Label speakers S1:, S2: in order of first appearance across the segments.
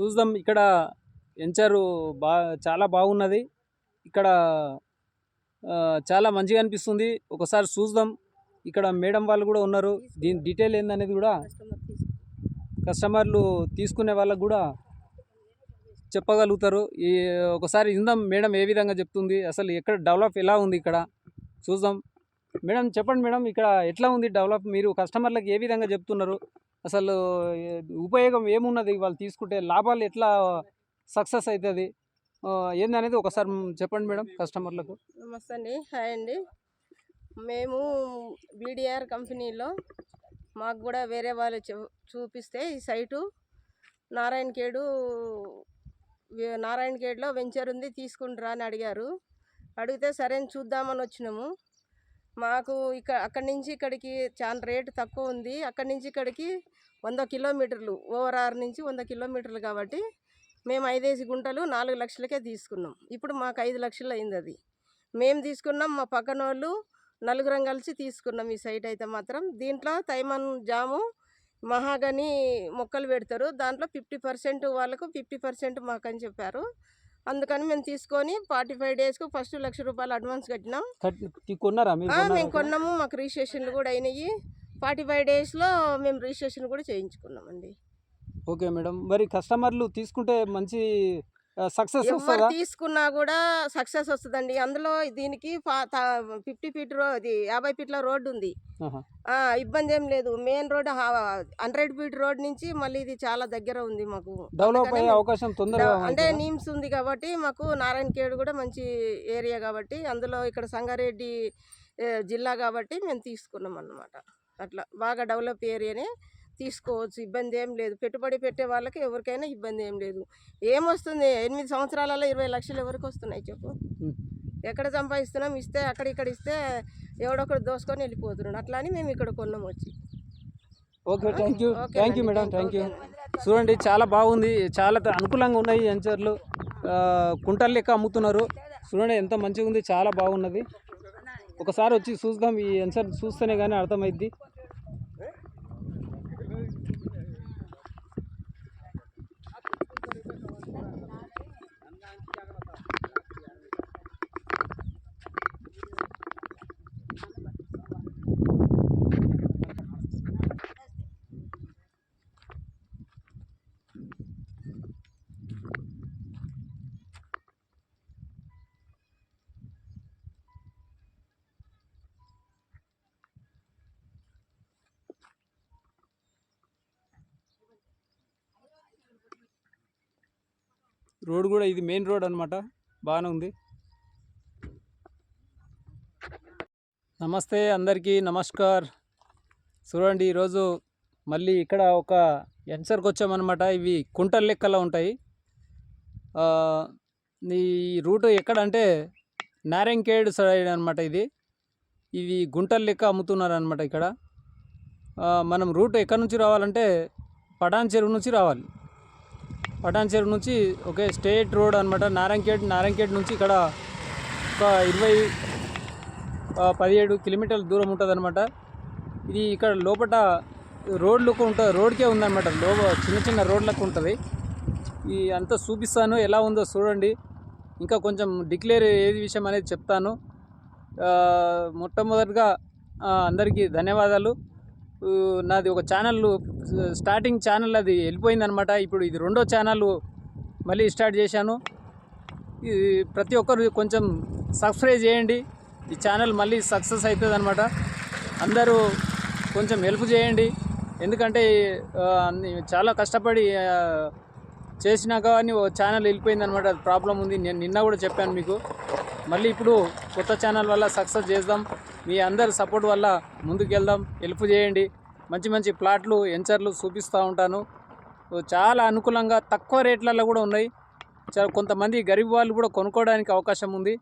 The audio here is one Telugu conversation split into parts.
S1: చూద్దాం. ఇక్కడ ఎంచరు బా చాలా బాగున్నది. ఇక్కడ చాలా మంచిగా అనిపిస్తుంది. ఒకసారి చూద్దాం. ఇక్కడ మేడం వాళ్ళు కూడా ఉన్నారు. దీని డీటెయిల్ ఏందనేది కూడా కస్టమర్లు తీసుకునే వాళ్ళకు కూడా చెప్పగలుగుతారు. ఈ ఒకసారి ఇందాం మేడం ఏ విధంగా చెప్తుంది? అసలు ఎక్కడ డెవలప్ ఎలా ఉంది ఇక్కడ? చూద్దాం. మేడం చెప్పండి మేడం. ఇక్కడ ఎట్లా ఉంది డెవలప్? మీరు కస్టమర్లకు ఏ విధంగా చెప్తున్నారు? అసలు ఉపయోగం ఏమున్నది? వాళ్ళు తీసుకుంటే లాభాలు ఎట్లా సక్సెస్ అవుతుంది ఏందనేది ఒకసారి చెప్పండి మేడం కస్టమర్లకు.
S2: నమస్తే అండి. హాయ్ అండి. మేము బీడిఆర్ కంపెనీలో మాకు కూడా వేరే వాళ్ళు చూ- చూపిస్తే ఈ సైటు నారాయణ కేడు నారాయణ ఖేడ్లో వెంచర్ ఉంది తీసుకుంటారా అని అడిగారు. అడిగితే సరే అని చూద్దామని వచ్చినాము. మాకు ఇక్కడ అక్కడి నుంచి ఇక్కడికి చాలా రేటు తక్కువ ఉంది. అక్కడి నుంచి ఇక్కడికి వంద కిలోమీటర్లు ఓవరార్ నుంచి వంద కిలోమీటర్లు కాబట్టి మేము ఐదేసి గుంటలు నాలుగు లక్షలకే తీసుకున్నాం. ఇప్పుడు మాకు ఐదు లక్షలు అయింది అది. మేము తీసుకున్నాం మా పక్కన వాళ్ళు నలుగురం కలిసి తీసుకున్నాం ఈ సైట్ అయితే మాత్రం. దీంట్లో తైమన్ జాము మహాగని మొక్కలు పెడతారు. దాంట్లో ఫిఫ్టీ పర్సెంట్ వాళ్ళకు ఫిఫ్టీ పర్సెంట్ మాకని చెప్పారు. అందుకని మేము తీసుకొని ఫార్టీ ఫైవ్ డేస్కు ఫస్ట్ లక్ష రూపాయలు అడ్వాన్స్ కట్టినాం.
S1: కొన్నారా?
S2: మేము కొన్నాము. మాకు రిజిస్ట్రేషన్లు కూడా అయినాయి. ఫార్టీ ఫైవ్ డేస్లో మేము రిజిస్ట్రేషన్ కూడా చేయించుకున్నామండి.
S1: Okay madam. మరి కస్టమర్లు తీసుకుంటే మంచి సక్సెస్
S2: ఎవరు తీసుకున్నా కూడా సక్సెస్ వస్తుందండి. అందులో దీనికి ఫిఫ్టీ ఫీట్ ఇది యాభై ఫీట్ల రోడ్డు ఉంది. ఇబ్బంది ఏం లేదు. Main road hundred feet road నుంచి మళ్ళీ ఇది చాలా దగ్గర ఉంది మాకు.
S1: డెవలప్ అయ్యే అవకాశం తొందరగా
S2: అంటే? నీమ్స్ ఉంది కాబట్టి మాకు నారాయణ ఖేడ్ కూడా మంచి ఏరియా కాబట్టి అందులో ఇక్కడ సంగారెడ్డి జిల్లా కాబట్టి మేము తీసుకున్నాం అన్నమాట అట్లా బాగా డెవలప్ ఏరియానే తీసుకోవచ్చు ఇబ్బంది ఏం లేదు. పెట్టుబడి పెట్టే వాళ్ళకి ఎవరికైనా ఇబ్బంది ఏం లేదు. ఏమొస్తుంది? ఎనిమిది సంవత్సరాలలో ఇరవై లక్షలు ఎవరికి వస్తున్నాయి చెప్పు. ఎక్కడ సంపాదిస్తున్నాం? ఇస్తే అక్కడ ఇక్కడ ఇస్తే ఎవడొకడు దోసుకొని వెళ్ళిపోతున్నాడు. అట్లా అని మేము ఇక్కడ కొన్నాం వచ్చి.
S1: Okay thank you thank you madam thank you. చూడండి చాలా బాగుంది. చాలా అనుకూలంగా ఉన్నాయి ఎంచర్లు కుంటల్ లెక్క అమ్ముతున్నారు. చూడండి ఎంత మంచిగా ఉంది చాలా బాగున్నది. ఒకసారి వచ్చి చూద్దాం. ఈ ఎంచర్ చూస్తేనే కానీ అర్థమైద్ది. రోడ్ కూడా ఇది మెయిన్ రోడ్ అనమాట బాగానే ఉంది. నమస్తే అందరికీ నమస్కార్. చూడండి ఈరోజు మళ్ళీ ఇక్కడ ఒక ఎన్సర్కి వచ్చామన్నమాట ఇవి కుంటల లెక్కలా ఉంటాయి. ఈ రూట్ ఎక్కడ అంటే సైడ్ అనమాట ఇది. ఇవి గుంటల లెక్క అమ్ముతున్నారు అనమాట ఇక్కడ మనం రూట్ ఎక్కడి నుంచి రావాలంటే పటాన్ చెరువు నుంచి రావాలి. పటాన్ చెరువు నుంచి ఒకే స్టేట్ రోడ్ అనమాట నారాయణఖేడ్ నారాయణఖేడ్ నుంచి ఇక్కడ ఒక ఇరవై పదిహేడు కిలోమీటర్ల దూరం ఉంటుంది అనమాట ఇది ఇక్కడ లోపల రోడ్లకు ఉంటుంది రోడ్కే ఉందన్నమాట. లో చిన్న చిన్న రోడ్లకు ఉంటుంది. ఈ అంతా చూపిస్తాను. ఎలా ఉందో చూడండి. ఇంకా కొంచెం డిక్లేర్ ఏది విషయం అనేది చెప్తాను. మొట్టమొదటిగా అందరికీ ధన్యవాదాలు. నాది ఒక ఛానల్ స్టార్టింగ్ ఛానల్ అది వెళ్ళిపోయిందనమాట. ఇప్పుడు ఇది రెండో ఛానల్ మళ్ళీ స్టార్ట్ చేశాను. ప్రతి ఒక్కరు కొంచెం సబ్స్క్రైబ్ చేయండి. ఈ ఛానల్ మళ్ళీ సక్సెస్ అవుతుంది అనమాట అందరూ కొంచెం హెల్ప్ చేయండి. ఎందుకంటే చాలా కష్టపడి చేసినా కానీ ఓ ఛానల్ వెళ్ళిపోయింది అనమాట అది ప్రాబ్లం ఉంది. నేను నిన్న కూడా చెప్పాను మీకు. మళ్ళీ ఇప్పుడు కొత్త ఛానల్ వల్ల సక్సెస్ చేద్దాం. మీ అందరి సపోర్ట్ వల్ల ముందుకు వెళ్దాం హెల్ప్ చేయండి. మంచి మంచి ప్లాట్లు ఎంచర్లు చూపిస్తూ ఉంటాను. చాలా అనుకూలంగా తక్కువ రేట్లలో కూడా ఉన్నాయి. కొంతమంది గరీబ్ వాళ్ళు కూడా కొనుక్కోవడానికి అవకాశం ఉంది.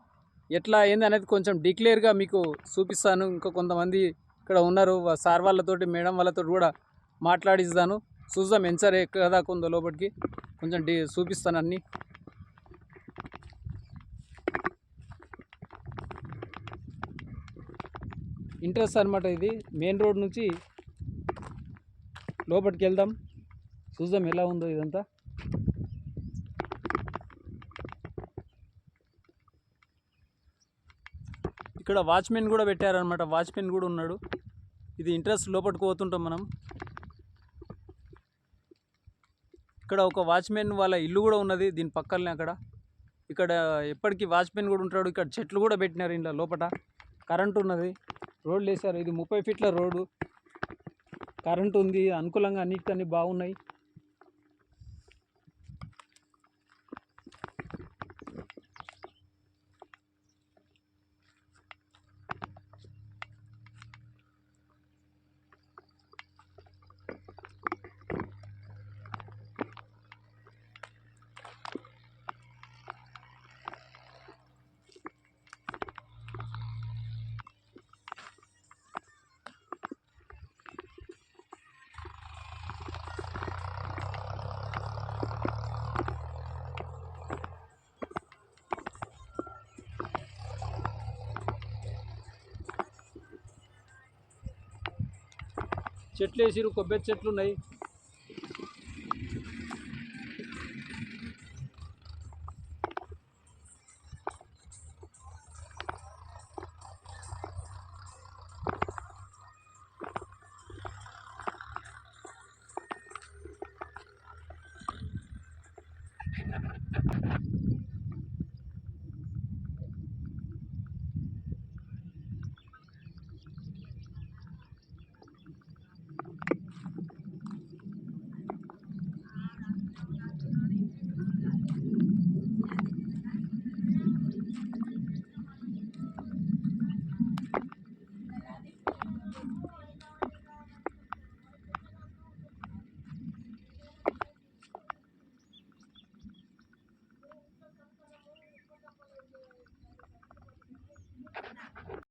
S1: ఎట్లా ఏంది అనేది కొంచెం డిక్లేర్గా మీకు చూపిస్తాను. ఇంకా కొంతమంది ఇక్కడ ఉన్నారు. సార్ వాళ్ళతోటి మేడం వాళ్ళతో కూడా మాట్లాడిస్తాను. చూద్దాం ఎంచర్ ఎక్కడ దాకా ఉందో లోపలికి. కొంచెం డి చూపిస్తాను అన్నీ. ఇంట్రెస్ట్ అనమాట ఇది. మెయిన్ రోడ్ నుంచి లోపలికి వెళ్దాం చూద్దాం ఎలా ఉందో ఇదంతా. ఇక్కడ వాచ్మెన్ కూడా పెట్టారనమాట వాచ్మెన్ కూడా ఉన్నాడు. ఇది ఇంట్రెస్ట్ లోపలికి పోతుంటాం మనం. ఇక్కడ ఒక వాచ్మెన్ వాళ్ళ ఇల్లు కూడా ఉన్నది దీని పక్కనే అక్కడ. ఇక్కడ ఎప్పటికీ వాచ్మెన్ కూడా ఉంటాడు. ఇక్కడ చెట్లు కూడా పెట్టినారు ఇంట్లో లోపల కరెంట్ ఉన్నది. రోడ్లు వేశారు. ఇది ముప్పై ఫీట్ల రోడ్డు. కరెంట్ ఉంది. అనుకూలంగా అన్నిటికన్నీ అన్ని బాగున్నాయి. చెట్లు వేసిరు కొబ్బరి చెట్లు ఉన్నాయి.